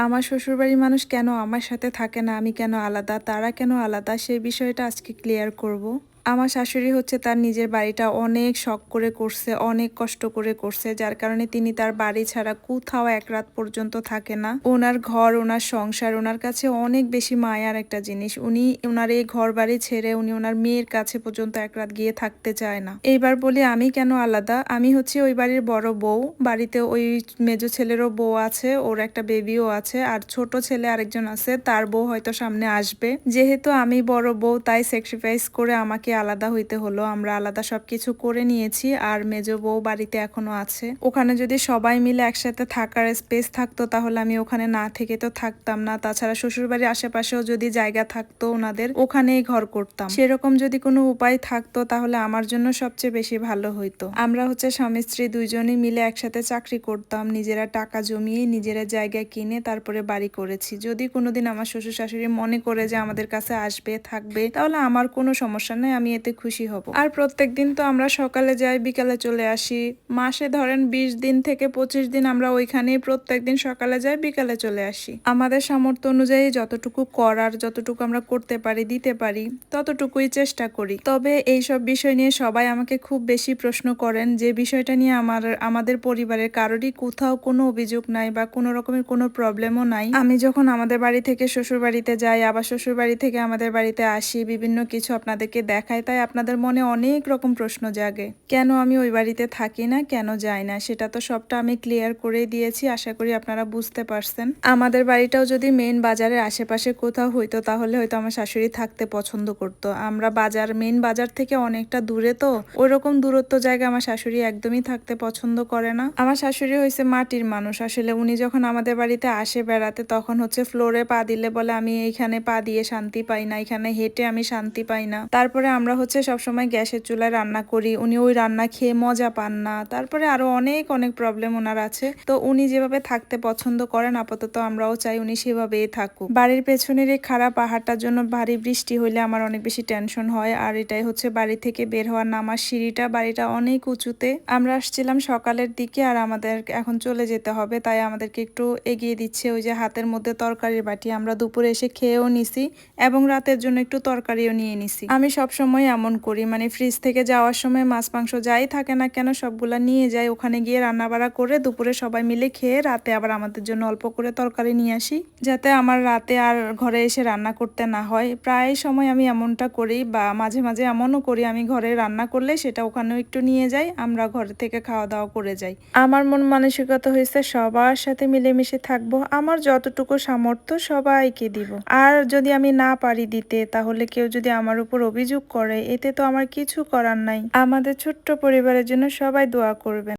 আমার শ্বশুরবাড়ির মানুষ কেন আমার সাথে থাকে না? আমি কেন আলাদা? তারা কেন আলাদা? সেই বিষয়টা আজকে ক্লিয়ার করব। আমার শাশুড়ি হচ্ছে তার নিজের বাড়িটা অনেক শখ করে করছে, অনেক কষ্ট করে করছে, যার কারণে তিনি তার বাড়ি ছাড়া কোথাও এক রাত পর্যন্ত থাকে না। ওনার ঘর, ওনার সংসার, ওনার কাছে অনেক বেশি মায়ার একটা জিনিস। উনি ওনার এই ঘর বাড়ি ছেড়ে উনি ওনার মেয়ের কাছে পর্যন্ত এক রাত গিয়ে থাকতে চায় না। এইবার বলি, আমি কেন আলাদা? আমি হচ্ছে ওই বাড়ির বড় বউ। বাড়িতে ওই মেজো ছেলেরও বউ আছে, ওর একটা বেবিও আছে, আর ছোট ছেলে আরেকজন আছে, তার বউ হয়তো সামনে আসবে। যেহেতু আমি বড় বউ, তাই স্যাক্রিফাইস করে আমাকে আলাদা হইতে হলো। আমরা আলাদা সবকিছু করে নিয়েছি আর মেজো বউ বাড়িতে এখনও আছে। ওখানে যদি সবাই মিলে একসাথে থাকার স্পেস থাকতো তাহলে আমি ওখানে না থেকে তো থাকতাম না। তাছাড়া শ্বশুর বাড়ির আশেপাশেও যদি জায়গা থাকতো ওনাদের, ওখানেই ঘর করতাম। সেরকম যদি কোনো উপায় থাকতো তাহলে আমার জন্য সবচেয়ে বেশি ভালো হইতো। আমরা হচ্ছে স্বামী স্ত্রী দুইজনই মিলে একসাথে চাকরি করতাম। নিজেরা টাকা জমিয়ে নিজেরা জায়গা কিনে তারপরে বাড়ি করেছি। যদি কোনোদিন আমার শ্বশুর শাশুড়ি মনে করে যে আমাদের কাছে আসবে, থাকবে, তাহলে আমার কোনো সমস্যা নেই। আমি এতে খুশি হব। আর প্রত্যেক দিন তো আমরা সকালে যাই, বিকালে চলে আসি। মাসে ধরেন বিশ দিন থেকে পঁচিশ দিন আমরা ওইখানেই প্রত্যেক দিন সকালে যাই, বিকালে চলে আসি। আমাদের সামর্থ্য অনুযায়ী যতটুকু করার, যতটুকু আমরা করতে পারি, দিতে পারি, ততটুকুই চেষ্টা করি। তবে এই সব বিষয় নিয়ে সবাই আমাকে খুব বেশি প্রশ্ন করেন যে বিষয়টা নিয়ে আমার, আমাদের পরিবারের কারোরই কোথাও কোনো অভিযোগ নাই বা কোনো রকমের কোনো প্রবলেমও নাই। আমি যখন আমাদের বাড়ি থেকে শ্বশুর বাড়িতে যাই, আবার শ্বশুর বাড়ি থেকে আমাদের বাড়িতে আসি, বিভিন্ন কিছু আপনাদেরকে দেখাই তাই আপনাদের মনে অনেক রকম প্রশ্ন জাগে। কেন আমি ওই বাড়িতে থাকি না, কেন যাই না? সেটা তো সবটা আমি ক্লিয়ার করে দিয়েছি, আশা করি আপনারা বুঝতে পারছেন। আমাদের বাড়িটাও যদি মেন বাজারের আশেপাশে কোথাও হইতো, তাহলে হয়তো আমার শাশুড়ি থাকতে পছন্দ করতো। আমরা বাজার মেন বাজার থেকে অনেকটা দূরে তো ওই রকম দূরত্ব জায়গায় আমার শাশুড়ি একদমই থাকতে পছন্দ করে না। আমার শাশুড়ি হয়েছে মাটির মানুষ, আসলে উনি যখন আমাদের বাড়িতে আসে বেড়াতে, তখন হচ্ছে ফ্লোরে পা দিলে বলে, আমি এইখানে পা দিয়ে শান্তি পাই না, এখানে হেঁটে আমি শান্তি পাই না। তারপরে আমরা হচ্ছে সবসময় গ্যাসের চুলায় রান্না করি। উনি ওই রান্না খেয়ে মজা পান না। তারপরে আরও অনেক অনেক প্রবলেম ওনার আছে। তো উনি যেভাবে থাকতে পছন্দ করেন, আপাতত আমরাও চাই উনি সেভাবেই থাকুক। বাড়ির পেছনের এই খারাপ পাহাড়টার জন্য ভারী বৃষ্টি হইলে আমার অনেক বেশি টেনশন হয়। আর এটাই হচ্ছে বাড়ি থেকে বের হওয়ার নামার সিঁড়িটা বাড়িটা অনেক উঁচুতে। আমরা আসছিলাম সকালের দিকে আর আমাদের এখন চলে যেতে হবে। তাই আমাদেরকে একটু এগিয়ে দিচ্ছে ওই যে হাতের মধ্যে তরকারির বাটি। আমরা দুপুরে এসে খেয়েও নিছি এবং রাতের জন্য একটু তরকারিও নিয়ে নিছি। আমি সব সময় এমন করি মানে ফ্রিজ থেকে যাওয়ার সময় মাছ, মাংস যাই থাকে না কেন সবগুলা নিয়ে যাই। ওখানে গিয়ে রান্না বাড়া করে দুপুরে সবাই মিলে খেয়ে রাতে আবার আমাদের জন্য অল্প করে তরকারি নিয়ে আসি, যাতে আমার রাতে আর ঘরে এসে রান্না করতে না হয়। প্রায় সময় আমি এমনটা করি বা মাঝে মাঝে এমনও করি, আমি ঘরে রান্না করলে সেটা ওখানেও একটু নিয়ে যাই, আমরা ঘরে থেকে খাওয়া দাওয়া করে যাই। আমার মন মানসিকতা হয়েছে সবার সাথে মিলেমিশে থাকব, আমার যতটুকু সামর্থ্য সবাইকে দিব। আর যদি আমি না পারি দিতে, তাহলে কেউ যদি আমার উপর অভিযোগ করে এতে তো আমার কিছু করার নাই। আমাদের ছোট্ট পরিবারের জন্য সবাই দোয়া করবেন।